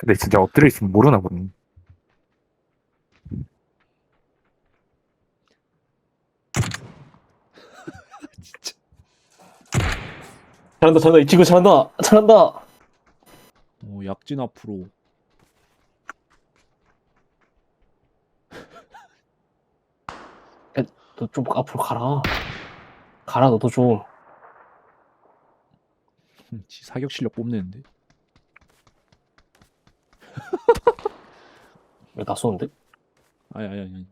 근데 진짜 엎드려 있으면 모르나 보네. 잘한다 잘한다 이 친구 잘한다 잘한다 어, 약진 앞으로. 너 좀 앞으로 가라 가라 너도 좀 음, 지 사격 실력 뽐내는데. 나 쏘는데? 아니 아니 아니.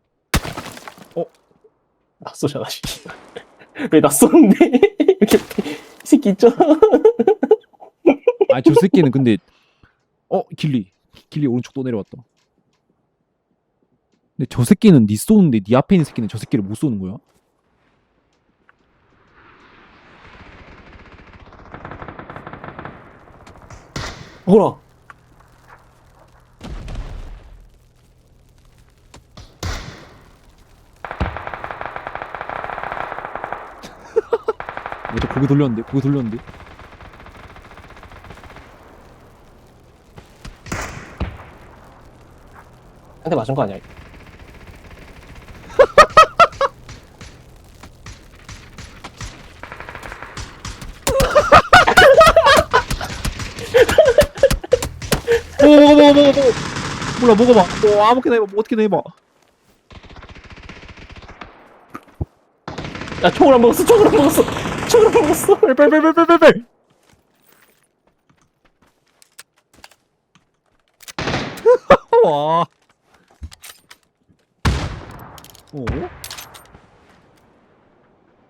나 쏘잖아 왜나 쏘는데? 이렇게 이 새끼 있잖아 아저 새끼는 근데 어 길리 길리 오른쪽 또 내려왔다. 근데 저 새끼는 니 쏘는데 니 앞에 있는 새끼는 저 새끼를 못 쏘는 거야? 뭐라 어저 고개 돌렸는데 고개 돌렸는데. 한대 맞은 거 아니야? 먹어 먹어 먹어 먹어 먹어. 몰라 먹어봐. 뭐 아무렇게나 해봐. 뭐 어떻게나 해봐. 야 총을 안 먹었어 총을 안 먹었어 총을 안 먹었어 빨빨빨빨빨빨. 와. 어? 어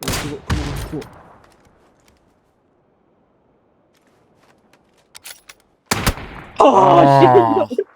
그거 그거 그거. 아, 씨.